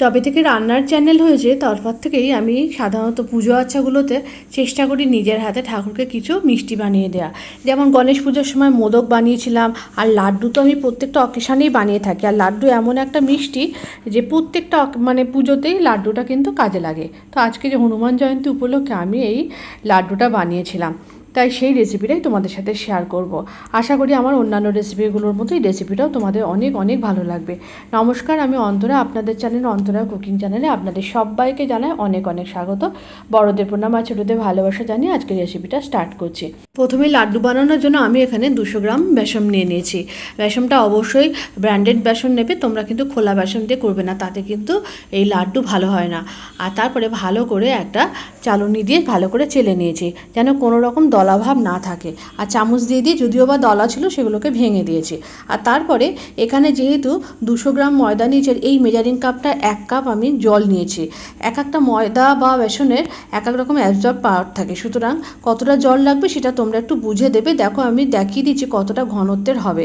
যবে থেকে রান্নার চ্যানেল হয়েছে, তারপর থেকেই আমি সাধারণত পুজো আচ্ছাগুলোতে চেষ্টা করি নিজের হাতে ঠাকুরকে কিছু মিষ্টি বানিয়ে দেওয়া যেমন গণেশ পুজোর সময় মোদক বানিয়েছিলাম, আর লাড্ডু তো আমি প্রত্যেকটা অকেশানেই বানিয়ে থাকি। আর লাড্ডু এমন একটা মিষ্টি যে প্রত্যেকটা মানে পুজোতেই লাড্ডুটা কিন্তু কাজে লাগে। তো আজকে যে হনুমান জয়ন্তী উপলক্ষে আমি এই লাড্ডুটা বানিয়েছিলাম। তাই সেই রেসিপিটাই তোমাদের সাথে শেয়ার করব। আশা করি আমার অন্যান্য রেসিপিগুলোর মতো এই রেসিপিটাও তোমাদের অনেক অনেক ভালো লাগবে। নমস্কার, আমি অন্তরা, আপনাদের চ্যানেল অন্তরা কুকিং চ্যানেলে আপনাদের সবাইকে জানাই অনেক অনেক স্বাগত। বড়দের প্রণাম আর ছোটোদের ভালোবাসা জানিয়ে আজকে রেসিপিটা স্টার্ট করছি। প্রথমে লাড্ডু বানানোর জন্য আমি এখানে দুশো গ্রাম বেসন নিয়ে নিয়েছি। বেসনটা অবশ্যই ব্র্যান্ডেড বেসন নেবে, তোমরা কিন্তু খোলা বেসন দিয়ে করবে না, তাতে কিন্তু এই লাড্ডু ভালো হয় না। আর তারপরে ভালো করে একটা চালনি দিয়ে ভালো করে চেলে নিয়েছি, যেন কোনো রকম দলাভাব না থাকে। আর চামচ দিয়ে দিয়ে যদিও বা দলা ছিল, সেগুলোকে ভেঙে দিয়েছি। আর তারপরে এখানে যেহেতু দুশো গ্রাম ময়দা নিয়েছে এই মেজারিং কাপটা এক কাপ আমি জল নিয়েছি। এক একটা ময়দা বা বেসনের এক এক রকম অ্যাবজর্ব পাওয়ার থাকে। সুতরাং কতটা জল লাগবে সেটা তোমরা একটু বুঝে দেবে। দেখো, আমি দেখিয়ে দিচ্ছি কতটা ঘনত্বের হবে।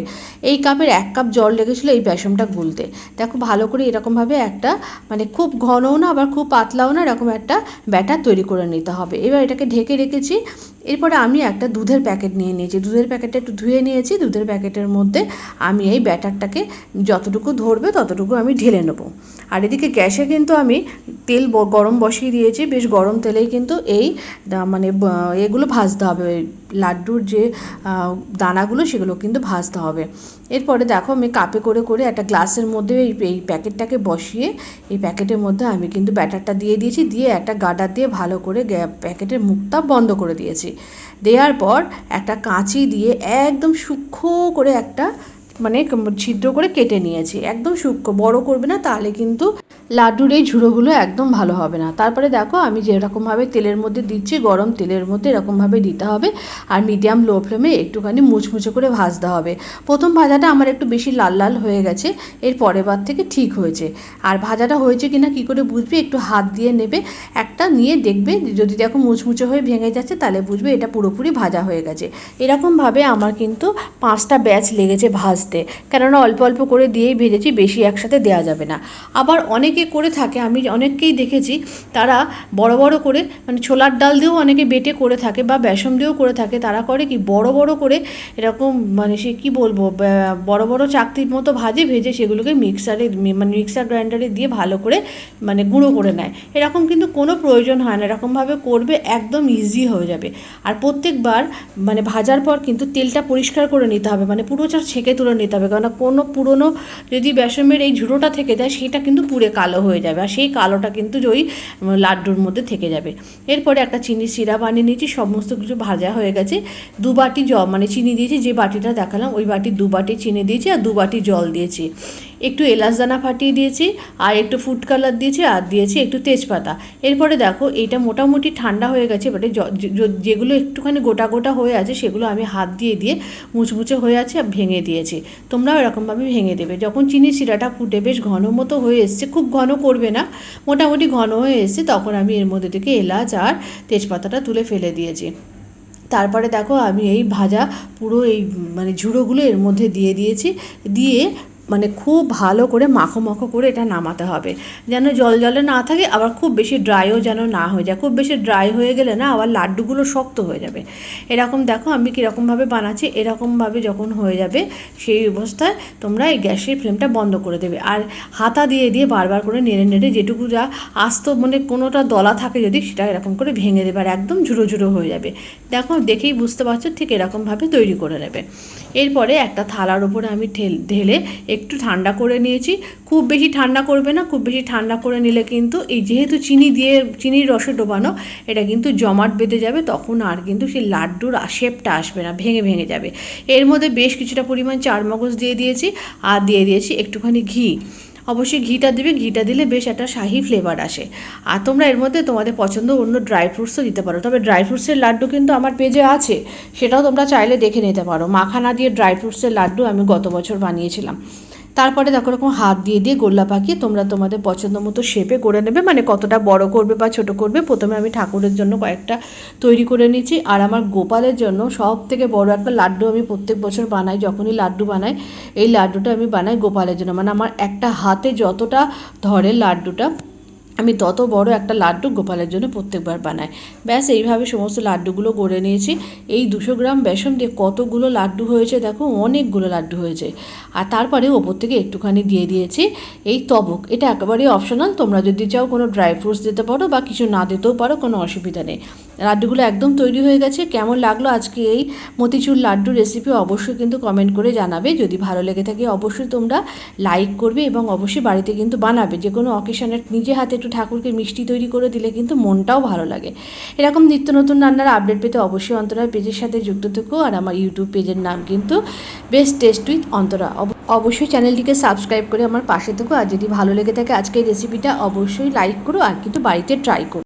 এই কাপের এক কাপ জল লেগেছিলো এই বেসনটা গুলতে। দেখো, ভালো করে এরকমভাবে একটা মানে খুব ঘনও না, আবার খুব পাতলাও না, এরকম একটা ব্যাটার তৈরি করে নিতে হবে। এবার এটাকে ঢেকে রেখেছি। এরপরে আমি একটা দুধের প্যাকেট নিয়ে নিয়েছি। দুধের প্যাকেটটা একটু ধুয়ে নিয়েছি। দুধের প্যাকেটের মধ্যে আমি এই ব্যাটারটাকে যতটুকু ধরবে ততটুকু আমি ঢেলে নেব। আর এদিকে গ্যাসে কিন্তু আমি তেল গরম বসিয়ে দিয়েছি। বেশ গরম তেলেই কিন্তু এই মানে এগুলো ভাজতে হবে। লাড্ডুর যে দানাগুলো সেগুলো কিন্তু ভাজতে হবে। এরপরে দেখো আমি কাপে করে করে একটা গ্লাসের মধ্যে এই এই প্যাকেটটাকে বসিয়ে এই প্যাকেটের মধ্যে আমি কিন্তু ব্যাটারটা দিয়ে দিয়েছি, দিয়ে একটা গাডার দিয়ে ভালো করে প্যাকেটের মুখটা বন্ধ করে দিয়েছি। দেওয়ার পর একটা কাঁচি দিয়ে একদম সূক্ষ্ম করে একটা মানে ছিদ্র করে কেটে নিয়েছি। একদম সূক্ষ্ম। বড় করবে না, তাহলে কিন্তু লাড্ডুর এই ঝুড়োগুলো একদম ভালো হবে না। তারপরে দেখো, আমি যেরকমভাবে তেলের মধ্যে দিচ্ছি, গরম তেলের মধ্যে এরকমভাবে দিতে হবে আর মিডিয়াম লো ফ্লেমে একটুখানি মুচমুচে করে ভাজতে হবে। প্রথম ভাজাটা আমার একটু বেশি লাল লাল হয়ে গেছে, এর পরের বার থেকে ঠিক হয়েছে। আর ভাজাটা হয়েছে কি না কী করে বুঝবে? একটু হাত দিয়ে নেবে, একটা নিয়ে দেখবে, যদি দেখো মুচমুচে হয়ে ভেঙে যাচ্ছে, তাহলে বুঝবে এটা পুরোপুরি ভাজা হয়ে গেছে। এরকমভাবে আমার কিন্তু পাঁচটা ব্যাচ লেগেছে ভাজতে। কেননা অল্প অল্প করে দিয়েই ভেজেছি, বেশি একসাথে দেওয়া যাবে না। আবার অনেকে করে থাকে, আমি অনেককেই দেখেছি, তারা বড় বড় করে মানে ছোলার ডাল দিয়েও অনেকে বেটে করে থাকে বা বেসন দিয়েও করে থাকে, তারা করে কি বড় বড় করে এরকম মানে সে কী বলব বড় বড় চাকতির মতো ভাজে, ভেজে সেগুলোকে মিক্সারে মানে মিক্সার গ্রাইন্ডারে দিয়ে ভালো করে মানে গুঁড়ো করে নেয়। এরকম কিন্তু কোনো প্রয়োজন হয় না, এরকমভাবে করবে একদম ইজি হয়ে যাবে। আর প্রত্যেকবার মানে ভাজার পর কিন্তু তেলটা পরিষ্কার করে নিতে হবে মানে পুরোটা ছেঁকে তুলে নিতে হবে। কারণ কোনো পুরনো যদি বেসমের এই ঝুড়োটা থেকে যায়, সেটা কিন্তু পুড়ে কালো হয়ে যাবে আর সেই কালোটা কিন্তু ওই লাড্ডুর মধ্যে থেকে যাবে। এরপরে একটা চিনি সিরা বানিয়ে নিয়েছি, সমস্ত কিছু ভাজা হয়ে গেছে। দু বাটি জল মানে চিনি দিয়েছি, যে বাটিটা দেখালাম, ওই বাটি দু বাটি চিনি দিয়েছি আর দু বাটি জল দিয়েছি। একটু এলাচ দানা ফাটিয়ে দিয়েছি, আর একটু ফুড কালার দিয়েছি, আর দিয়েছি একটু তেজপাতা। এরপরে দেখো এটা মোটামুটি ঠান্ডা হয়ে গেছে, এবারে যেগুলো একটুখানি গোটা গোটা হয়ে আছে, সেগুলো আমি হাত দিয়ে দিয়ে মুচমুচে হয়ে আছে আর ভেঙে দিয়েছি। তোমরাও এরকমভাবে ভেঙে দেবে। যখন চিনি শিরাটা ফুটে বেশ ঘন মতো হয়ে এসছে, খুব ঘন করবে না, মোটামুটি ঘন হয়ে এসছে, তখন আমি এর মধ্যে থেকে এলাচ আর তেজপাতাটা তুলে ফেলে দিয়েছি। তারপরে দেখো, আমি এই ভাজা পুরো এই মানে ঝুড়োগুলো এর মধ্যে দিয়ে দিয়েছি। দিয়ে মানে খুব ভালো করে মাখো মাখো করে এটা নামাতে হবে। যেন জল জলে না থাকে, আবার খুব বেশি ড্রাইও যেন না হয়ে যায়। খুব বেশি ড্রাই হয়ে গেলে না আবার লাড্ডুগুলো শক্ত হয়ে যাবে। এরকম দেখো, আমি কীরকমভাবে বানাচ্ছি, এরকমভাবে যখন হয়ে যাবে, সেই অবস্থায় তোমরা এই গ্যাসের ফ্লেমটা বন্ধ করে দেবে। আর হাতা দিয়ে দিয়ে বারবার করে নেড়ে নেড়ে যেটুকু যা আস্ত মানে কোনোটা দলা থাকে যদি, সেটা এরকম করে ভেঙে দেবে আর একদম ঝুড়ো ঝুড়ো হয়ে যাবে। দেখো, দেখেই বুঝতে পারছ, ঠিক এরকমভাবে তৈরি করে নেবে। এরপরে একটা থালার উপরে আমি ঢেলে একটু ঠান্ডা করে নিয়েছি। খুব বেশি ঠান্ডা করবে না, খুব বেশি ঠান্ডা করে নিলে কিন্তু এই যেহেতু চিনি দিয়ে, চিনির রসে ডোবানো, এটা কিন্তু জমাট বেঁধে যাবে, তখন আর কিন্তু সেই লাড্ডুর শেপটা আসবে না, ভেঙে ভেঙে যাবে। এর মধ্যে বেশ কিছুটা পরিমাণ চারমগজ দিয়ে দিয়েছি আর দিয়ে দিয়েছি একটুখানি ঘি। অবশ্যই ঘিটা দিবে, ঘিটা দিলে বেশ একটা শাহি ফ্লেভার আসে। আর তোমরা এর মধ্যে তোমাদের পছন্দ অন্য ড্রাই ফ্রুটসও দিতে পারো, তবে ড্রাই ফ্রুটসের লাড্ডু কিন্তু আমার পেজে আছে, সেটাও তোমরা চাইলে দেখে নিতে পারো। মাখানা দিয়ে ড্রাই ফ্রুটসের লাড্ডু আমি গত বছর বানিয়েছিলাম। তারপরে দেখো এরকম হাত দিয়ে দিয়ে গোল্লা পাকিয়ে তোমরা তোমাদের পছন্দ মতো শেপে করে নেবে। মানে কতটা বড় করবে বা ছোট করবে, প্রথমে আমি ঠাকুরের জন্য কয়েকটা তৈরি করে নিয়েছি আর আমার গোপালের জন্য সব থেকে বড় একটা লাড্ডু আমি প্রত্যেক বছর বানাই, যখনই লাড্ডু বানাই, এই লাড্ডুটা আমি বানাই গোপালের জন্য। মানে আমার একটা হাতে যতটা ধরে লাড্ডুটা আমি তত বড় একটা লাড্ডু গোপালের জন্য প্রত্যেকবার বানাই। ব্যাস, এইভাবে সমস্ত লাড্ডুগুলো গড়ে নিয়েছি। এই দুশো গ্রাম বেসন দিয়ে কতগুলো লাড্ডু হয়েছে দেখো? অনেকগুলো লাড্ডু হয়েছে। আর তারপরে ওপর থেকে একটুখানি দিয়ে দিয়েছি এই তবক। এটা একেবারেই অপশনাল তোমরা যদি চাও কোনো ড্রাই ফ্রুটস দিতে পারো বা কিছু না দিতেও পারো, কোনো অসুবিধা নেই। লাড্ডুগুলো একদম তৈরি হয়ে গেছে। কেমন লাগল আজকে এই মতিচুর লাড্ডু রেসিপি অবশ্যই কিন্তু কমেন্ট করে জানাবে। যদি ভালো লেগে থাকে অবশ্যই তোমরা লাইক করবে এবং অবশ্যই বাড়িতে কিন্তু বানাবে। যে কোনো অকেশনের নিজে হাতে একটু ঠাকুরকে মিষ্টি তৈরি করে দিলে কিন্তু মনটাও ভালো লাগে। এরকম নিত্য নতুন রান্নার আপডেট পেতে অবশ্যই অন্তরা পেজের সাথে যুক্ত থেকো আর আমার ইউটিউব পেজের নাম কিন্তু বেস্ট টেস্ট উইথ অন্তরা। অব- অবশ্যই চ্যানেলটিকে সাবস্ক্রাইব করে আমার পাশে থেকো। আর যদি ভালো লেগে থাকে আজকের রেসিপিটা অবশ্যই লাইক করো আর কিন্তু বাড়িতে ট্রাই করো।